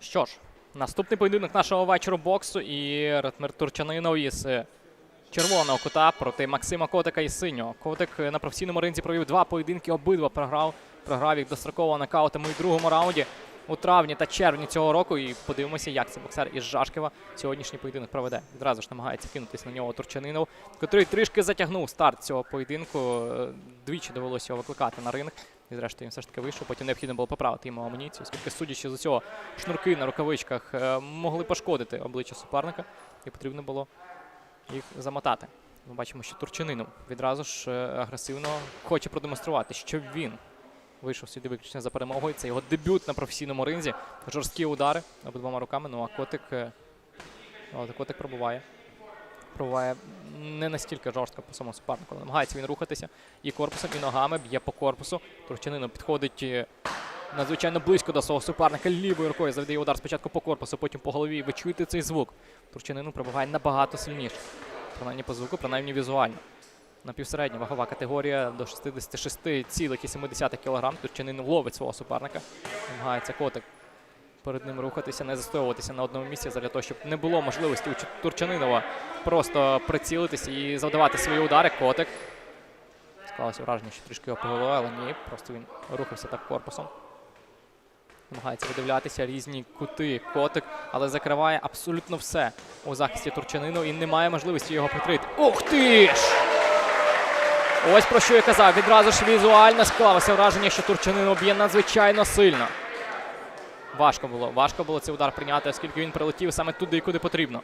Що ж, наступний поєдинок нашого вечора боксу і Ратмир Турчанинов із е, червоного кута проти Максима Котика із синього. Котик е, на професійному ринці провів два поєдинки, обидва програв. Програв їх достроково нокаутами у другому раунді у травні та червні цього року. І подивимося, як цей боксер із Жашкова сьогоднішній поєдинок проведе. Відразу ж намагається кинутися на нього Турчанинов, котрий трішки затягнув старт цього поєдинку. Е, Двічі довелося його викликати на ринг. І зрештою він все ж таки вийшов. Потім необхідно було поправити йому амуніцію, оскільки, судячи з усього, шнурки на рукавичках е, могли пошкодити обличчя суперника, і потрібно було їх замотати. Ми бачимо, що Турчининов відразу ж е, агресивно хоче продемонструвати, що він вийшов сюди виключно за перемогою. Це його дебют на професійному ринзі. Жорсткі удари обидвома руками. Ну а котик, е, котик пробуває. Пробуває не настільки жорстко по самому супернику. Намагається він рухатися і корпусом, і ногами б'є по корпусу. Турчининов підходить е, надзвичайно близько до свого суперника лівою рукою. Завдає удар спочатку по корпусу, потім по голові. Ви чуєте цей звук. Турчинину пробуває набагато сильніше. Принаймні по звуку, принаймні візуально. Напівсередня вагова категорія до 66,7 кг. Турчинин ловить свого суперника. Намагається котик перед ним рухатися, не застоюватися на одному місці, для того, щоб не було можливості у Турчанинова просто прицілитися і завдавати свої удари. Котик. Склалося враження, що трішки його повело, але ні, просто він рухався так корпусом. Намагається видивлятися різні кути, котик, але закриває абсолютно все у захисті Турчанину і немає можливості його прикрити. Ух ти ж! Ось про що я казав. Відразу ж візуально склалося враження, що Турчанин б'є надзвичайно сильно. Важко було. Важко було цей удар прийняти, оскільки він прилетів саме туди, куди потрібно.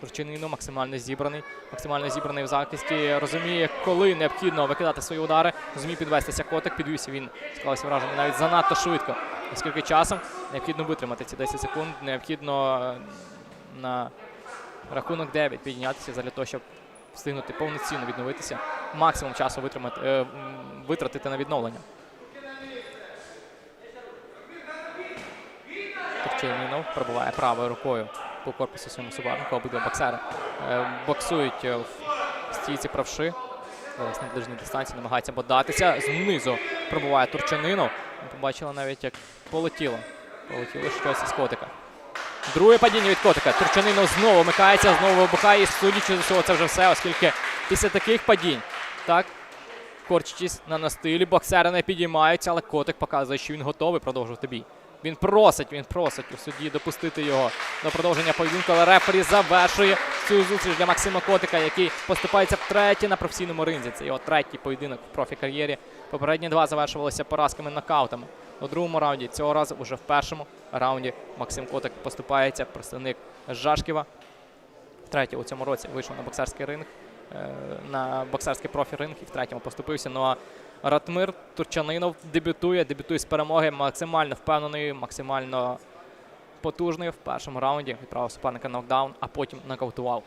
Турчинину максимально зібраний, максимально зібраний в захисті. Розуміє, коли необхідно викидати свої удари. Зумів підвестися котик, підвівся він склалося враження навіть занадто швидко. Оскільки часом необхідно витримати ці 10 секунд, необхідно е, на рахунок 9 піднятися для того, щоб встигнути повноцінно відновитися, максимум часу витримати, е, витратити на відновлення. Турчининов пробиває правою рукою по корпусу своєму супернику. Обидва боксери е, боксують е, в стійці правши. Зараз на ближній дистанції намагається бодатися. Знизу пробуває Турчанинов. Ми побачили навіть, як полетіло. Полетіло щось із котика. Друге падіння від котика. Турчанинов знову вмикається, знову вибухає. І судячи з усього, це вже все, оскільки після таких падінь, так, корчачись на настилі, боксери не підіймаються, але котик показує, що він готовий продовжувати бій. Він просить, він просить у судді допустити його до продовження поєдинку, але рефері завершує цю зустріч для Максима Котика, який поступається втретє на професійному ринзі. Це його третій поєдинок в профі-кар'єрі. Попередні два завершувалися поразками нокаутами. У другому раунді цього разу уже в першому раунді Максим Котик поступається представник Жашківа. Втретє у цьому році вийшов на боксерський ринг, на боксерський профі-ринг і в третьому поступився. Ну а Ратмир Турчанинов дебютує, дебютує з перемоги, максимально впевнений, максимально потужний в першому раунді. Відправив суперника нокдаун, а потім нокаутував.